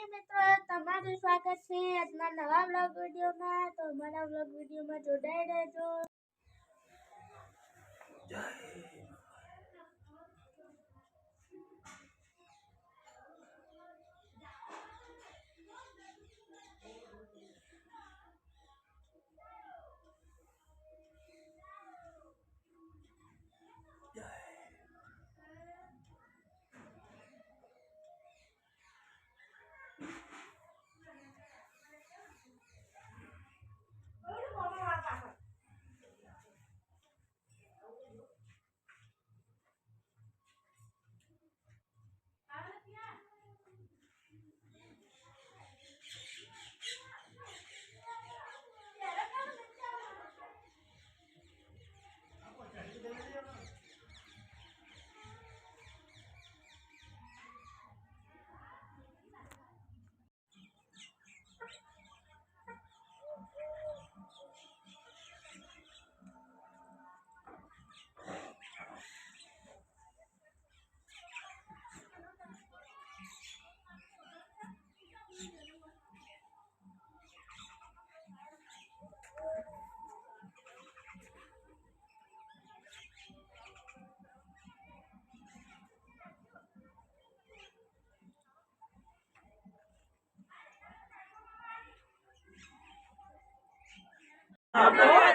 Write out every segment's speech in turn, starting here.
Morning મિત્રો, તમારું સ્વાગત છે આજના નવા બ્લોગ વિડીયોમાં. તો અમારા બ્લોગ વિડીયોમાં જોડાઈ રહેજો. બોલો ولا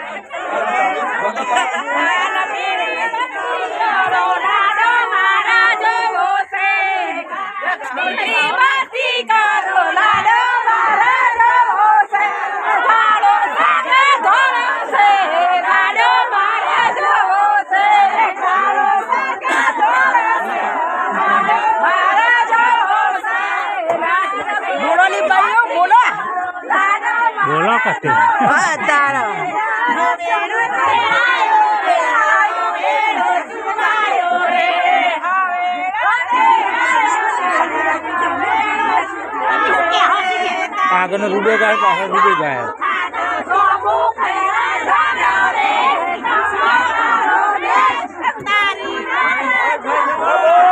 આગળનો રૂડો ગાય પાછળ રૂડો ગાય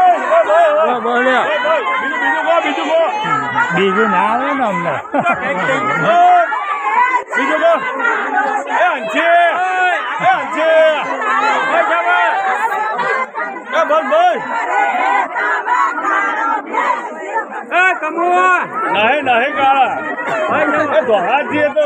બોલો, બોલો બીજું ના આવે ને અમને. બીજું કો એ અંજી એ અંજી. એ શાબાશ એ બોલ બોલ એ કમુઆ નહીં નહીં કાળા એ દોહા દીએ તો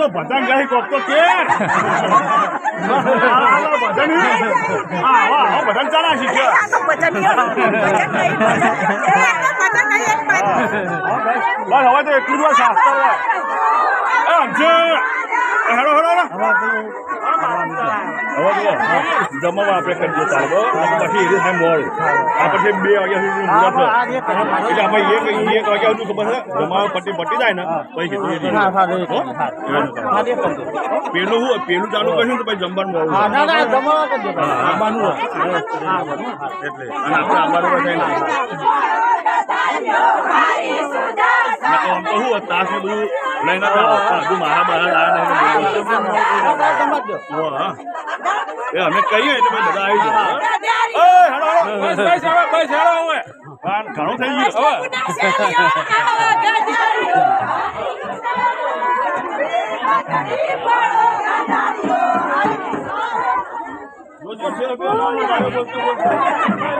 તું ભજન ગાઈ કોક તો કે. ભજન હા હા ભજન ચાલા શીખ્યો બસ હવે તો એટલું જ શાસ્ત્ર અંજે એ હેડો હેડો હેડો. જમવા આપણે કરી દઈએ ચાલો પછી એ થાય મોડું આ પછી બે વાગ્યા સુધી મુહૂર્ત એટલે અમે એક એક વાગ્યા સુધી ખબર છે જમા પટ્ટી પટી જાય ને પછી રીતે. હો? પેલું પેલું ચાલુ કરશું તો પછી જમવાનું મોડું થાય. એટલે અને આપણે આંબાનું શું તાસ ને બધું લઈને હજુ મારા બહાર આવ્યા નહીં અમે કહીએ એટલે બધા આવી જાય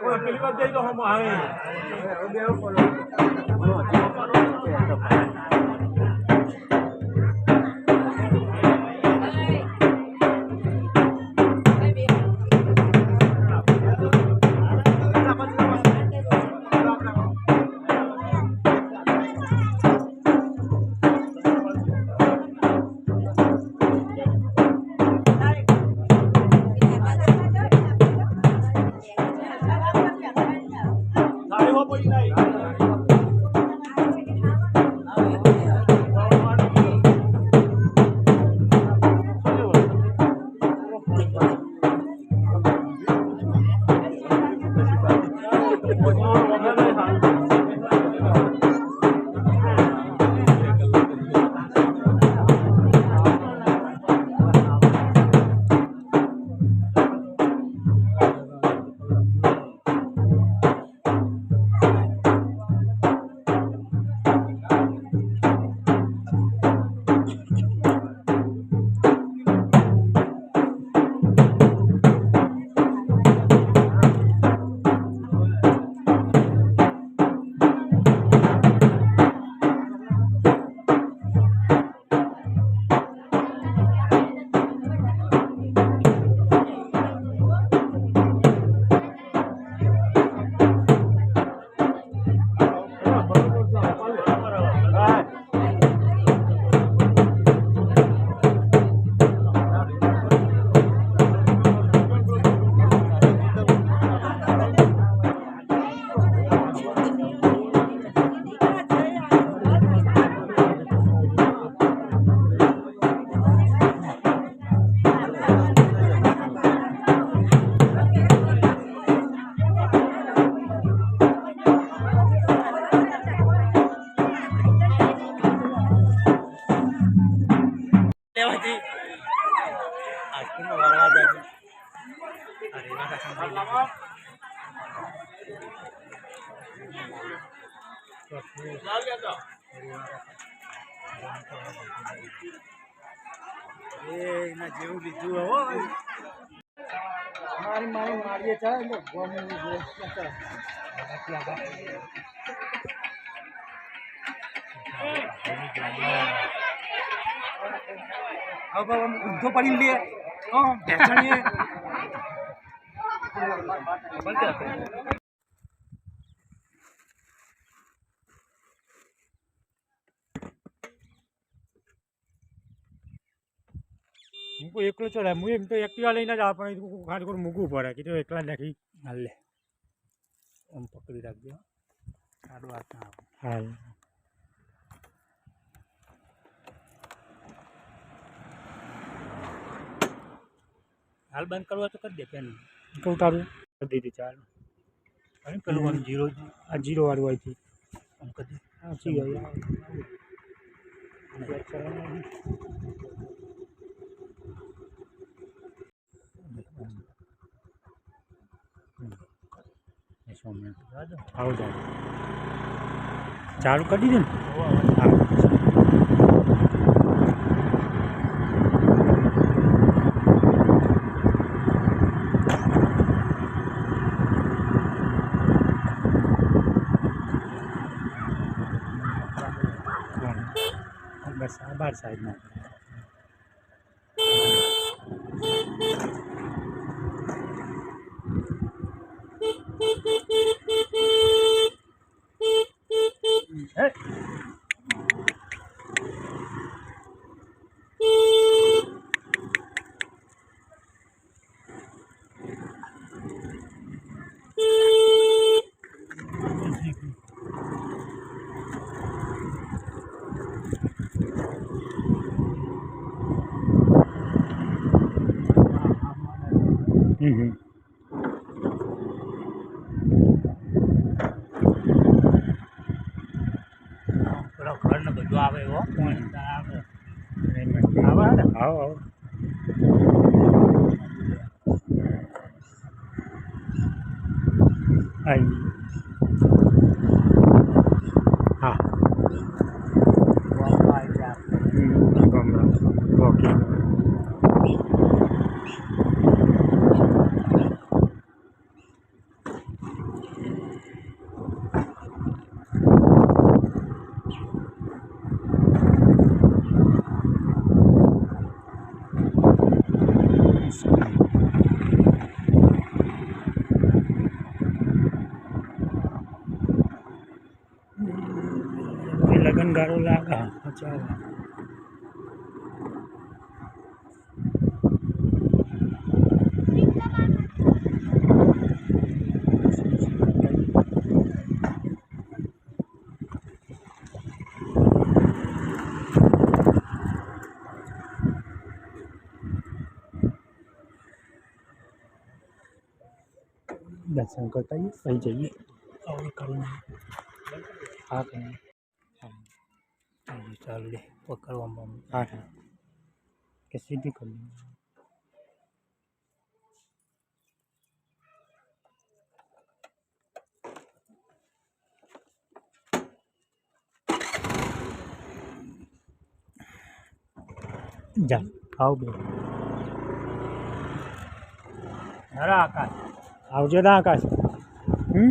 ઘણું થઈ ગયું હવે જો લેવાથી મારી મારીએ ચાલે ને ગોમની જે હવે આમ ઊંધો પડી લે હા ભેસણીએ હું કોઈ એકલો ચડાય હું એમ તો એક્ટિવા લઈને જ આવે પણ ખાલી કોઈ મૂકવું પડે કે તો એકલા નાખી હાલ લે આમ પકડી રાખજો સારું હાથ ના હાલ હાલ બંધ કરવા તો કરી દે પેન કહું તારું કરી દીધી ચાલ અને પેલું આમ જીરો આ જીરો વાળું હોય છે આમ કરી દે હા સી હોય આવો ચાલો ચાલુ કરી દીધું ને? હા બસ આ બાર સાઈડમાં હે. હમ હમ પેલો ઘર ને બધું આવે એવો પાણી તાર આવે આવો આવો આવો આઈ હા ગોમમાં આવી જાય હમ ગમરા ઓકે લગન ગાળો લાગે હા ચાલો દર્શન કરતા જઈએ પછી જઈએ હવે કરીને હા કંઈ હજી ચાલુ લે પકડવામાં હા હા કે સીધી કરી જા આવ બે હરા આકાશ આવજો ના આકાશ હમ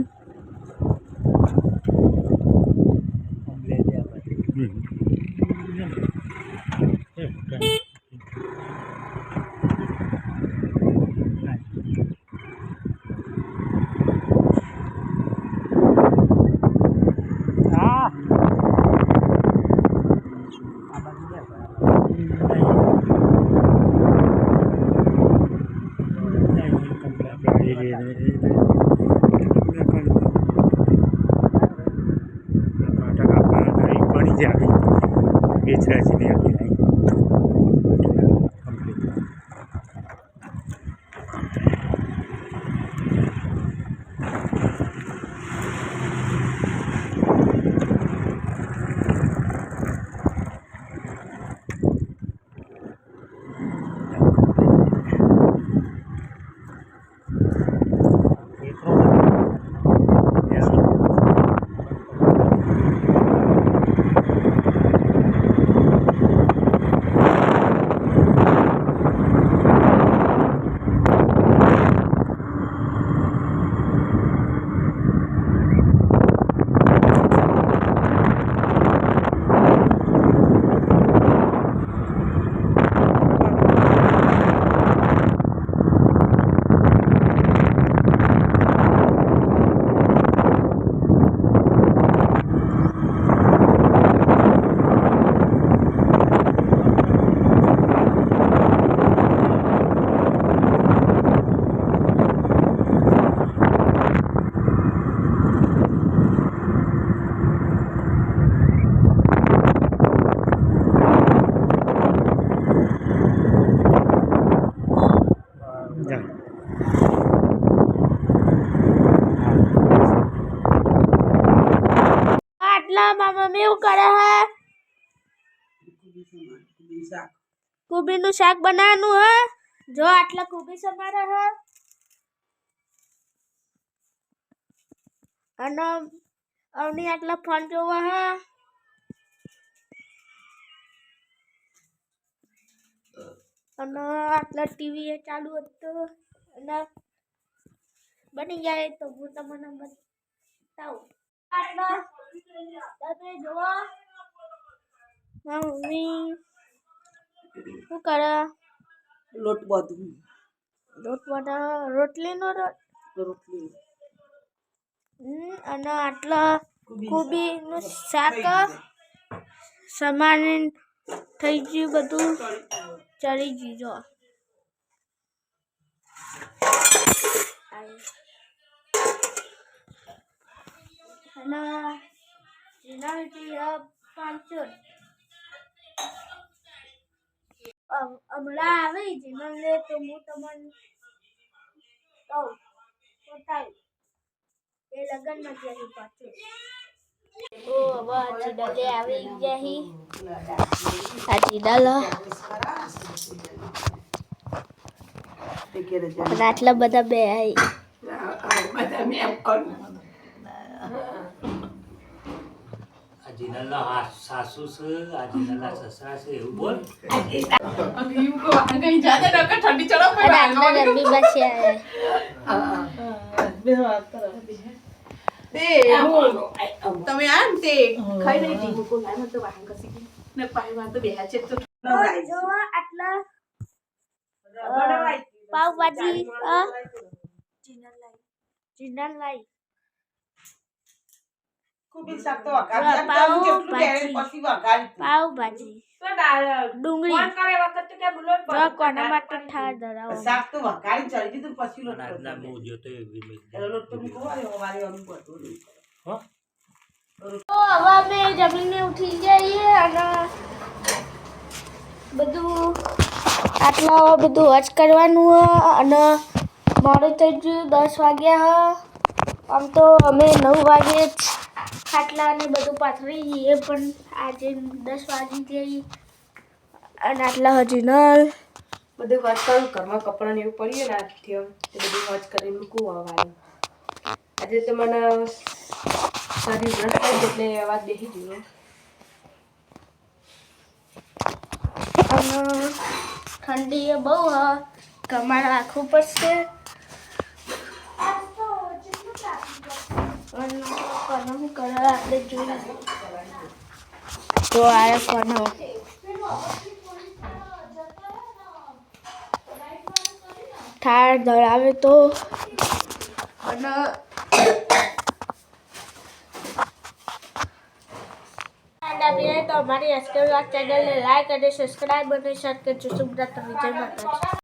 આમ લે દે આપણે હમ એ, કંઈ. હા આ બાજુ લે બરાબર એટલો આટલા માં મમ્મી એવું કરે હે કુબી નું શાક બનાવવાનું હે? જો આટલા કોબી સમારા હે. અને અવની આટલા ફોન જોવા હે. અને આટલા ટીવી એ ચાલુ હતું. અને બની જાય તો હું તમને બતાવું. આટલા તમે જોવા મમ્મી. શું કરે? લોટ બધું લોટ બાંધા? રોટલીનો રોટ રોટલી. અને આટલા કોબીનું શાક. સમાન થઈ ગયું બધું. ચડી ગયું. જો. અને એના પાંચસો હમણાં આવે જીવન લે તો હું તમને કહું. બતાવું એ લગનમાં ત્યાંથી પાછું ઓ હવે ચીડલે આવી આ ચીડલ આટલા બધા બે હી આ જીનલના હા- સાસુ છે આ જીનલના સસરા છે એવું બોલ. તમે આમ તે ખાઈ નહીં તી મૂકો લાય તો વાહન કસી ગઈ ને પાણીમાં તો બેહા છે તો જો આટલા પાવભાજી અ ચીનલ લાઈ કુબી શાક તો વઘાર પાવ જેટલું ભાજી. બેરે પછી વઘારી પાવભાજી ડુંગળી જો કોના માટે ઠાર ધરાવો શાક તો વઘારી ચડી દીધું પછી લોટ અને આજના કરવાનો. બહુ જોતો એવી મેં એટલે લોટ તો મૂકો વાળી અમારી અમુક બધું નહીં. તો હવે અમે જમીને ઉઠી જઈએ અને બધું આટલા બધું હજ કરવાનું હ અને મોડું થઈ ગયું દસ વાગ્યા હ આમ તો અમે નવ વાગે જ ખાટલા ને બધું પાથરી જઈએ પણ આજે દસ વાગી જઈ અને આટલા હજી ન બધું વાંચ કરું ઘરમાં કપડાં ને એવું પડીએ ને તે બધું વાંચ કરી મૂકવું આવવાનું આજે તો મને શરીર બ્રશ થાય એટલે અવાજ બેસી ગયો. અને ઠંડી એ બહુ કમાડ રાખવું પડશે અને કોને શું કરે આપણે જોઈએ તો આ કોનો ઠાર ધરાવે તો અને તો અમારી એસકે ચેનલને લાઈક અને સબસ્ક્રાઈબ અને શેર કરજો. સુબ્રત વિજય માતા